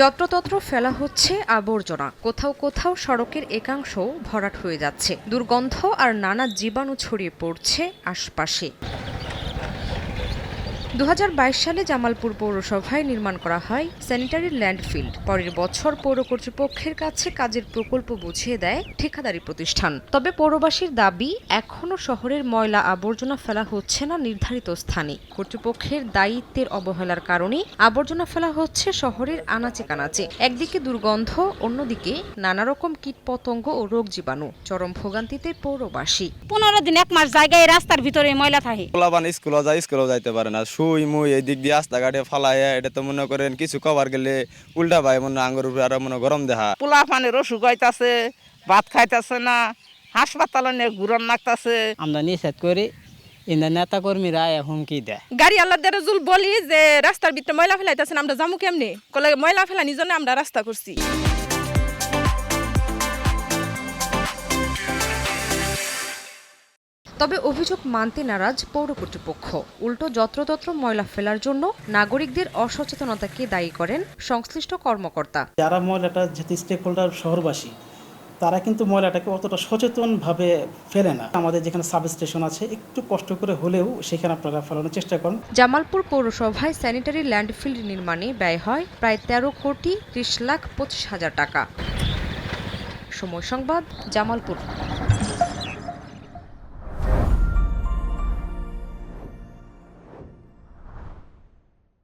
যত্রতত্র ফেলা হচ্ছে আবর্জনা। কোথাও কোথাও সড়কের একাংশ ভরাট হয়ে যাচ্ছে। দুর্গন্ধ আর নানা জীবাণু ছড়িয়ে পড়ছে আশপাশে। দু হাজার বাইশ সালে জামালপুর পৌরসভায় নির্মাণ করা হয় স্যানিটারি ল্যান্ডফিল্ড। পরের বছর পৌর কর্তৃপক্ষের কাছে কাজের প্রকল্প বুঝিয়ে দেয় ঠিকাদারি প্রতিষ্ঠান। তবে পৌরবাসীর দাবি এখনও শহরের ময়লা আবর্জনা ফেলা হচ্ছে না নির্ধারিত স্থানে। কর্তৃপক্ষের দায়িত্বের অবহেলার কারণে আবর্জনা ফেলা হচ্ছে শহরের আনাচে কানাচে একদিকে দুর্গন্ধ অন্যদিকে নানা রকম কীটপতঙ্গ ও রোগ জীবাণু। চরম ভোগান্তিতে পৌরবাসী। পনেরো দিন এক মাস জায়গায় রাস্তার ভিতরে ময়লা থাকে। যায় স্কুলও যাইতে পারে না। সুই মুই এই দিক দিয়ে রাস্তাঘাটে ফালায় এটা তো মনে করেন কিছু কবার গেলে উল্টা ভাই মনে আঙ্গুর উপরে আরও মনে গরম দেখা পোলা পানের অসুখ হইতাছে ভাত খাইতাছে না হাসপাতালে নিয়ে ঘুরন লাগতাছে। আমরা নিষেধ করি ইন্দা নেতা কর্মীরা হুমকি দেয়। গাড়ি আল্লাহ দেরজুল বলি যে রাস্তার ভিতরে ময়লা ফেলাইতেছেন আমরা জামু কেমনে? কলে ময়লা ফেলানি জন্য আমরা রাস্তা করছি। তবে অভিযোগ মানতে নারাজ পৌর কর্তৃপক্ষ। উল্টো যত্রতত্র ময়লা ফেলার জন্য নাগরিকদের অসচেতনতাকে দায়ী করেন সংশ্লিষ্ট কর্মকর্তা। যারা ময়লাটা যেহেতু স্টেক হোল্ডার শহরবাসী তারা কিন্তু ময়লাটাকে অতটা সচেতনভাবে ফেলে না। আমাদের যেখানে সাব স্টেশন আছে একটু কষ্ট করে হলেও সেখানে আপনারা ফেলানোর চেষ্টা করেন। জামালপুর পৌরসভায় স্যানিটারি ল্যান্ডফিল্ড নির্মাণে ব্যয় হয় প্রায় তেরো কোটি ত্রিশ লাখ পঁচিশ হাজার টাকা। সময় সংবাদ জামালপুর।